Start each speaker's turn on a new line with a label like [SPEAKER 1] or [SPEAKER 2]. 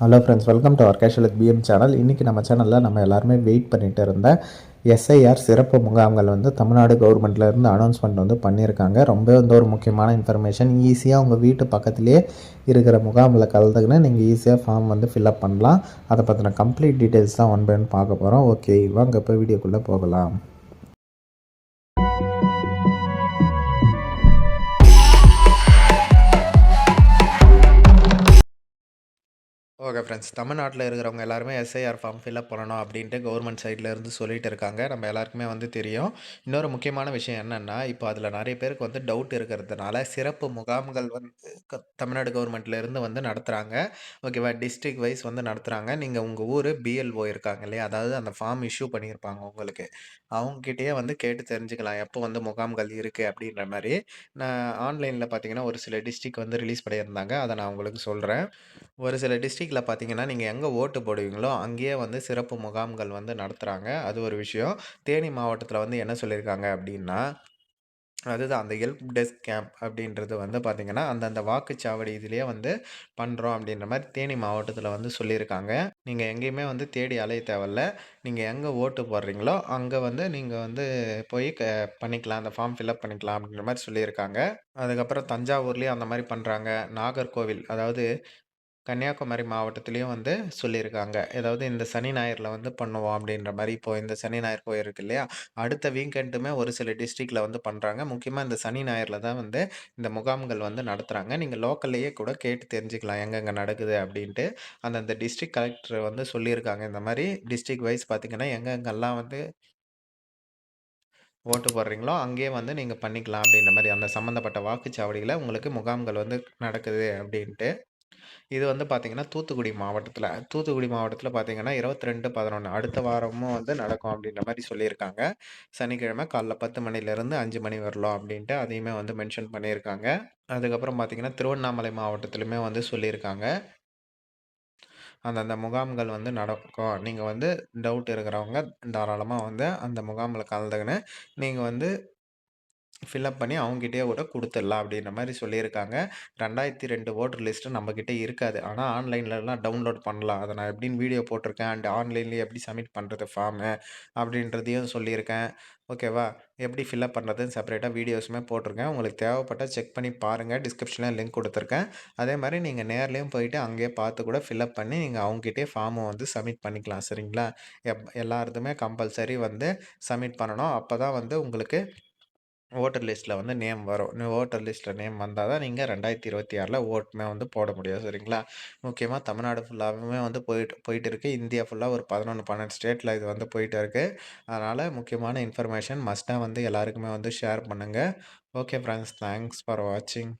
[SPEAKER 1] Hello friends welcome to our casual PM channel இன்றைக்கி நம்ம சேனலில் நம்ம எல்லாருமே வெயிட் பண்ணிகிட்டு இருந்த எஸ்ஐஆர் சிறப்பு முகாம்கள் வந்து தமிழ்நாடு கவர்மெண்ட்லேருந்து அனௌன்ஸ்மெண்ட் வந்து பண்ணியிருக்காங்க. ரொம்ப வந்து ஒரு முக்கியமான இன்ஃபர்மேஷன் ஈஸியாக உங்கள் வீட்டு பக்கத்துலேயே இருக்கிற முகாமில் கலந்துக்கின்னு நீங்கள் ஈஸியாக ஃபார்ம் வந்து ஃபில்அப் பண்ணலாம். அதை பற்றின கம்ப்ளீட் டீட்டெயில்ஸ் தான் ஒன் பை ஒன் பார்க்க போகிறோம் ஓகே வாங்க இப்போ வீடியோக்குள்ளே போகலாம். Okay friends. தமிழ்நாட்டில் இருக்கிறவங்க எல்லாருமே எஸ்ஐஆர் ஃபார்ம் ஃபில்அப் பண்ணணும் அப்படின்ட்டு கவர்மெண்ட் சைடில் இருந்து சொல்லிட்டு இருக்காங்க. நம்ம எல்லாருக்குமே வந்து தெரியும். இன்னொரு முக்கியமான விஷயம் என்னென்னா இப்போ அதில் நிறைய பேருக்கு வந்து டவுட் இருக்கிறதுனால சிறப்பு முகாம்கள் வந்து தமிழ்நாடு கவர்மெண்ட்லேருந்து வந்து நடத்துகிறாங்க ஓகேவா டிஸ்ட்ரிக் வைஸ் வந்து நடத்துகிறாங்க நீங்கள் உங்கள் ஊர் பிஎல்ஓ இருக்காங்க இல்லையா? அதாவது அந்த ஃபார்ம் இஷ்யூ பண்ணியிருப்பாங்க உங்களுக்கு. அவங்ககிட்டயே வந்து கேட்டு தெரிஞ்சுக்கலாம். எப்போ வந்து முகாம்கள் இருக்குது அப்படின்ற மாதிரி. நான் ஆன்லைனில் பார்த்தீங்கன்னா ஒரு சில டிஸ்ட்ரிக் வந்து ரிலீஸ் பண்ணியிருந்தாங்க. அதை நான் உங்களுக்கு சொல்கிறேன் ஒரு சில டிஸ்ட்ரிக்டில் பார்த்தீங்கன்னா நீங்கள் எங்கே ஓட்டு போடுவீங்களோ அங்கேயே வந்து சிறப்பு முகாம்கள் வந்து நடத்துகிறாங்க அது ஒரு விஷயம். தேனி மாவட்டத்தில் வந்து என்ன சொல்லியிருக்காங்க அப்படின்னா அதுதான் அந்த ஹெல்ப் டெஸ்க் கேம்ப் அப்படின்றது வந்து பார்த்திங்கன்னா அந்தந்த வாக்குச்சாவடி இதுலேயே வந்து பண்ணுறோம் அப்படின்ற மாதிரி தேனி மாவட்டத்தில் வந்து சொல்லியிருக்காங்க. நீங்கள் எங்கேயுமே வந்து தேடி அலைய தேவையில்ல. நீங்கள் எங்கே ஓட்டு போடுறீங்களோ அங்கே வந்து நீங்கள் வந்து போய் க பண்ணிக்கலாம். அந்த ஃபார்ம் ஃபில்அப் பண்ணிக்கலாம் அப்படின்ற மாதிரி சொல்லியிருக்காங்க. அதுக்கப்புறம் தஞ்சாவூர்லேயும் அந்த மாதிரி பண்ணுறாங்க நாகர்கோவில் அதாவது கன்னியாகுமரி மாவட்டத்திலையும் வந்து சொல்லியிருக்காங்க. ஏதாவது இந்த சனி ஞாயிறில் வந்து பண்ணுவோம் அப்படின்ற மாதிரி. இப்போது இந்த சனி ஞாயிறு போயிருக்கு இல்லையா? அடுத்த வீக்கெண்டுமே ஒரு சில டிஸ்ட்ரிக்டில் வந்து பண்ணுறாங்க முக்கியமாக இந்த சனி ஞாயிறில் தான் வந்து இந்த முகாம்கள் வந்து நடத்துகிறாங்க நீங்கள் லோக்கல்லையே கூட கேட்டு தெரிஞ்சுக்கலாம். எங்கெங்கே நடக்குது அப்படின்ட்டு. அந்தந்த டிஸ்ட்ரிக்ட் கலெக்டர் வந்து சொல்லியிருக்காங்க. இந்த மாதிரி டிஸ்ட்ரிக் வைஸ் பார்த்திங்கன்னா எங்கெங்கெல்லாம் வந்து ஓட்டு போடுறீங்களோ அங்கேயே வந்து நீங்கள் பண்ணிக்கலாம் அப்படின்ற மாதிரி. அந்த சம்மந்தப்பட்ட வாக்குச்சாவடியில் உங்களுக்கு முகாம்கள் வந்து நடக்குது அப்படின்ட்டு. இது வந்து பார்த்திங்கன்னா தூத்துக்குடி மாவட்டத்தில். தூத்துக்குடி மாவட்டத்தில் பார்த்திங்கன்னா இருபத்தி ரெண்டு பதினொன்று அடுத்த வாரமும் வந்து நடக்கும் அப்படின்ற மாதிரி சொல்லியிருக்காங்க. சனிக்கிழமை காலைல பத்து மணிலேருந்து அஞ்சு மணி வரலாம் அப்படின்ட்டு அதையுமே வந்து மென்ஷன் பண்ணியிருக்காங்க. அதுக்கப்புறம் பார்த்திங்கன்னா திருவண்ணாமலை மாவட்டத்திலுமே வந்து சொல்லியிருக்காங்க. அந்தந்த முகாம்கள் வந்து நடக்கும். நீங்கள் வந்து டவுட் இருக்கிறவங்க தாராளமாக வந்து அந்த முகாமில் கலந்துக்கின்னு நீங்கள் வந்து ஃபில்அப் பண்ணி அவங்ககிட்டயே கூட கொடுத்துடலாம் அப்படின்ற மாதிரி சொல்லியிருக்காங்க. ரெண்டாயிரத்தி ரெண்டு ஓட்டர் லிஸ்ட்டு நம்மக்கிட்ட இருக்காது. ஆனால் ஆன்லைன்லலாம் டவுன்லோட் பண்ணலாம். அதை நான் எப்படின்னு வீடியோ போட்டிருக்கேன். அண்ட் ஆன்லைன்லேயே எப்படி சப்மிட் பண்ணுறது ஃபார்மு அப்படின்றதையும் சொல்லியிருக்கேன். ஓகேவா எப்படி ஃபில்அப் பண்ணுறதுன்னு செப்பரேட்டாக வீடியோஸுமே போட்டிருக்கேன். உங்களுக்கு தேவைப்பட்டால் செக் பண்ணி பாருங்கள் டிஸ்கிரிப்ஷனில் லிங்க் கொடுத்துருக்கேன். அதே மாதிரி நீங்கள் நேர்லேயும் போயிட்டு அங்கேயே பார்த்து கூட ஃபில்அப் பண்ணி நீங்கள் அவங்ககிட்டே ஃபார்மை வந்து சப்மிட் பண்ணிக்கலாம். சரிங்களா? எப் எல்லாருதுமே கம்பல்சரி வந்து சப்மிட் பண்ணணும். அப்போ தான் வந்து உங்களுக்கு ஓட்டர் லிஸ்ட்டில் வந்து நேம் வரும். ஓட்டர் லிஸ்ட்டில் நேம் வந்தால் தான் நீங்கள் ரெண்டாயிரத்தி இருபத்தி ஆறில் ஓட்டுமே வந்து போட முடியும். சரிங்களா? முக்கியமாக தமிழ்நாடு ஃபுல்லாகவுமே வந்து போயிட்டு போயிட்டு இருக்குது இந்தியா ஃபுல்லாக ஒரு பதினொன்று பன்னெண்டு ஸ்டேட்டில் இது வந்து போயிட்டு இருக்குது அதனால் முக்கியமான இன்ஃபர்மேஷன் மஸ்ட்டாக வந்து எல்லாருக்குமே வந்து ஷேர் பண்ணுங்கள் ஓகே ஃப்ரெண்ட்ஸ் தேங்க்ஸ் ஃபார் வாட்சிங்